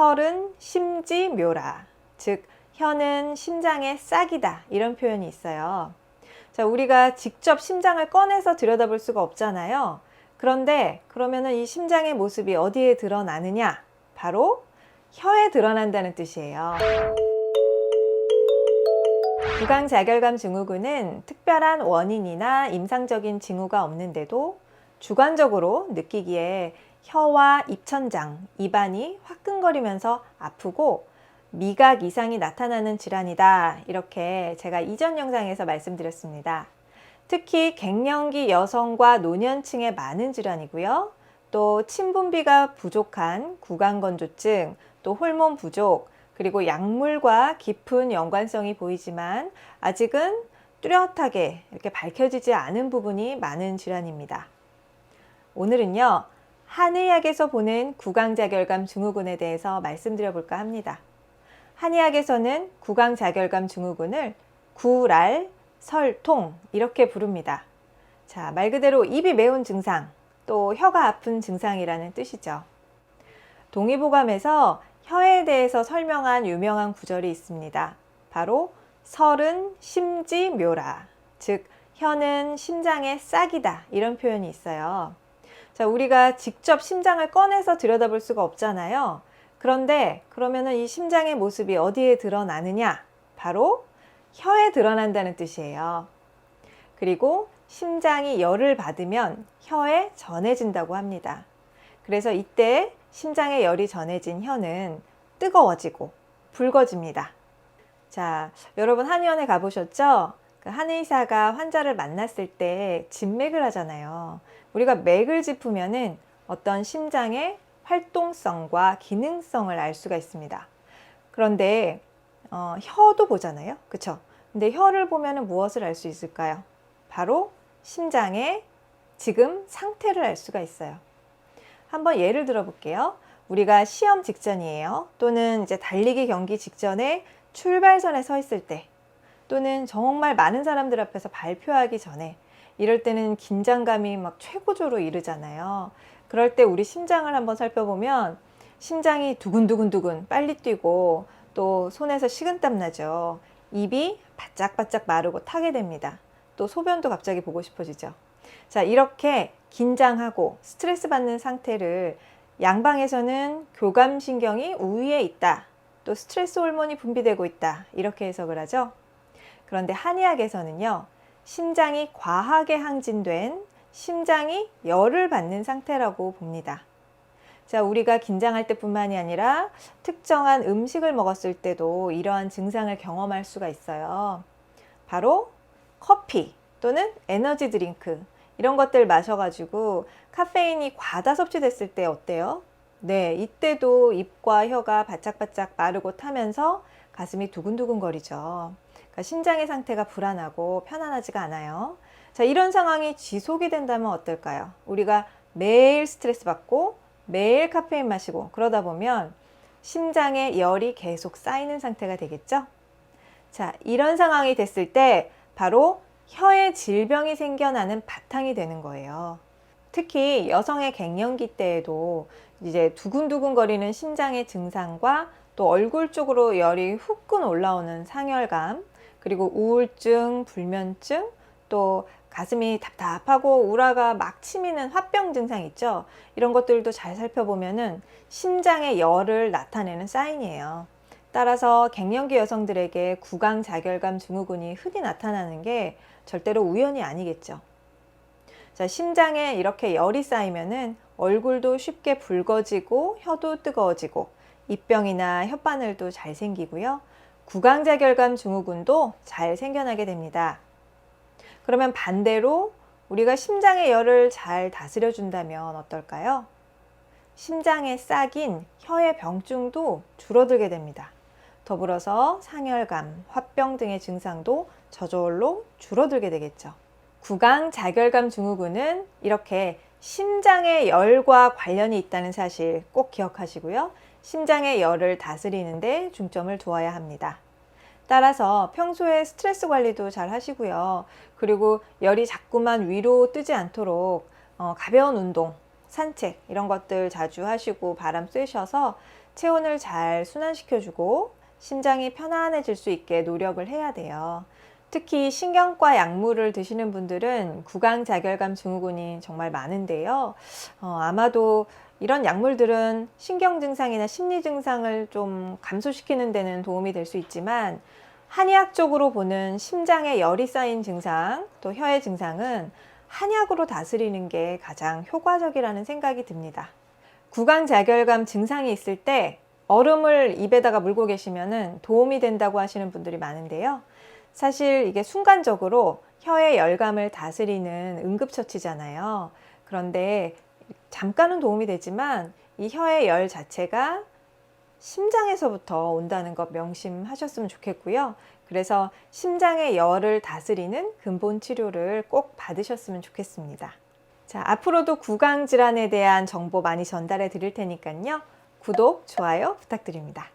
설은 심지묘라. 즉, 혀는 심장의 싹이다. 이런 표현이 있어요. 자, 우리가 직접 심장을 꺼내서 들여다볼 수가 없잖아요. 그런데 그러면은 이 심장의 모습이 어디에 드러나느냐? 바로 혀에 드러난다는 뜻이에요. 구강자결감 증후군은 특별한 원인이나 임상적인 징후가 없는데도 주관적으로 느끼기에 혀와 입천장, 입안이 화끈거리면서 아프고 미각 이상이 나타나는 질환이다. 이렇게 제가 이전 영상에서 말씀드렸습니다. 특히 갱년기 여성과 노년층에 많은 질환이고요. 또 침분비가 부족한 구강건조증, 또 호르몬 부족, 그리고 약물과 깊은 연관성이 보이지만 아직은 뚜렷하게 이렇게 밝혀지지 않은 부분이 많은 질환입니다. 오늘은요, 한의학에서 보는 구강자결감 증후군에 대해서 말씀드려 볼까 합니다. 한의학에서는 구강자결감 증후군을 구랄, 설통 이렇게 부릅니다. 자, 말 그대로 입이 매운 증상, 또 혀가 아픈 증상이라는 뜻이죠. 동의보감에서 혀에 대해서 설명한 유명한 구절이 있습니다. 바로 설은 심지묘라. 즉, 혀는 심장의 싹이다. 이런 표현이 있어요. 자, 우리가 직접 심장을 꺼내서 들여다볼 수가 없잖아요. 그런데 그러면은 이 심장의 모습이 어디에 드러나느냐? 바로 혀에 드러난다는 뜻이에요. 그리고 심장이 열을 받으면 혀에 전해진다고 합니다. 그래서 이때 심장에 열이 전해진 혀는 뜨거워지고 붉어집니다. 자, 여러분 한의원에 가보셨죠? 그 한의사가 환자를 만났을 때 진맥을 하잖아요. 우리가 맥을 짚으면은 어떤 심장의 활동성과 기능성을 알 수가 있습니다. 그런데 어, 혀도 보잖아요. 그쵸? 근데 혀를 보면은 무엇을 알 수 있을까요? 바로 심장의 지금 상태를 알 수가 있어요. 한번 예를 들어 볼게요. 우리가 시험 직전이에요. 또는 이제 달리기 경기 직전에 출발선에 서 있을 때, 또는 정말 많은 사람들 앞에서 발표하기 전에, 이럴 때는 긴장감이 막 최고조로 이르잖아요. 그럴 때 우리 심장을 한번 살펴보면 심장이 두근두근두근 빨리 뛰고 또 손에서 식은땀 나죠. 입이 바짝바짝 마르고 타게 됩니다. 또 소변도 갑자기 보고 싶어지죠. 자, 이렇게 긴장하고 스트레스 받는 상태를 양방에서는 교감신경이 우위에 있다. 또 스트레스 호르몬이 분비되고 있다. 이렇게 해석을 하죠. 그런데 한의학에서는요, 심장이 과하게 항진된 심장이 열을 받는 상태라고 봅니다. 자, 우리가 긴장할 때뿐만이 아니라 특정한 음식을 먹었을 때도 이러한 증상을 경험할 수가 있어요. 바로 커피 또는 에너지 드링크 이런 것들 마셔가지고 카페인이 과다 섭취됐을 때 어때요? 네, 이때도 입과 혀가 바짝바짝 마르고 타면서 가슴이 두근두근 거리죠. 그러니까 심장의 상태가 불안하고 편안하지가 않아요. 자, 이런 상황이 지속이 된다면 어떨까요? 우리가 매일 스트레스 받고 매일 카페인 마시고 그러다 보면 심장에 열이 계속 쌓이는 상태가 되겠죠? 자, 이런 상황이 됐을 때 바로 혀에 질병이 생겨나는 바탕이 되는 거예요. 특히 여성의 갱년기 때에도 이제 두근두근 거리는 심장의 증상과 또 얼굴 쪽으로 열이 후끈 올라오는 상열감, 그리고 우울증, 불면증, 또 가슴이 답답하고 우라가 막 치미는 화병 증상 있죠. 이런 것들도 잘 살펴보면은 심장의 열을 나타내는 사인이에요. 따라서 갱년기 여성들에게 구강 자결감 증후군이 흔히 나타나는 게 절대로 우연이 아니겠죠. 자, 심장에 이렇게 열이 쌓이면은 얼굴도 쉽게 붉어지고 혀도 뜨거워지고 입병이나 혓바늘도 잘 생기고요. 구강자 결감 증후군도 잘 생겨나게 됩니다. 그러면 반대로 우리가 심장의 열을 잘 다스려 준다면 어떨까요? 심장의 싹인 혀의 병증도 줄어들게 됩니다. 더불어서 상열감, 화병 등의 증상도 저절로 줄어들게 되겠죠. 구강 자결감 증후군은 이렇게 심장의 열과 관련이 있다는 사실 꼭 기억하시고요. 심장의 열을 다스리는데 중점을 두어야 합니다. 따라서 평소에 스트레스 관리도 잘 하시고요. 그리고 열이 자꾸만 위로 뜨지 않도록 어, 가벼운 운동, 산책 이런 것들 자주 하시고 바람 쐬셔서 체온을 잘 순환시켜주고 심장이 편안해질 수 있게 노력을 해야 돼요. 특히 신경과 약물을 드시는 분들은 구강 자결감 증후군이 정말 많은데요. 어, 아마도 이런 약물들은 신경 증상이나 심리 증상을 좀 감소시키는 데는 도움이 될 수 있지만 한의학적으로 보는 심장에 열이 쌓인 증상, 또 혀의 증상은 한약으로 다스리는 게 가장 효과적이라는 생각이 듭니다. 구강 자결감 증상이 있을 때 얼음을 입에다가 물고 계시면 도움이 된다고 하시는 분들이 많은데요. 사실 이게 순간적으로 혀의 열감을 다스리는 응급처치잖아요. 그런데 잠깐은 도움이 되지만 이 혀의 열 자체가 심장에서부터 온다는 것 명심하셨으면 좋겠고요. 그래서 심장의 열을 다스리는 근본 치료를 꼭 받으셨으면 좋겠습니다. 자, 앞으로도 구강 질환에 대한 정보 많이 전달해 드릴 테니까요. 구독, 좋아요 부탁드립니다.